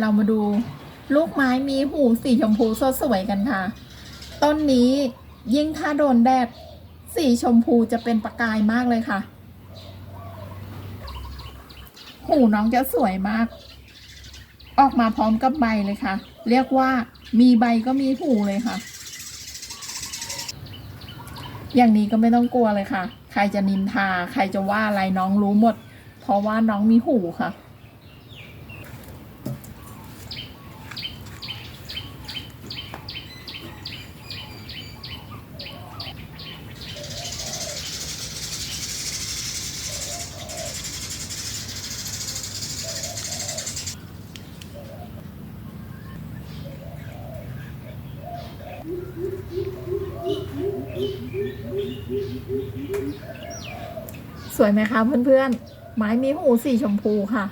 เรามาดูลูกไม้มีหูสีชมพูสดสวยกันค่ะ ต้นนี้ยิ่งถ้าโดนแดดสีชมพูจะเป็นประกายมากเลยค่ะ หูน้องจะสวยมาก ออกมาพร้อมกับใบเลยค่ะ เรียกว่ามีใบก็มีหูเลยค่ะ อย่างนี้ก็ไม่ต้องกลัวเลยค่ะ ใครจะนินทา ใครจะว่าอะไรน้องรู้หมด เพราะว่าน้องมีหูค่ะ สวยไหมคะเพื่อนๆ ไม้มีหูสีชมพูค่ะ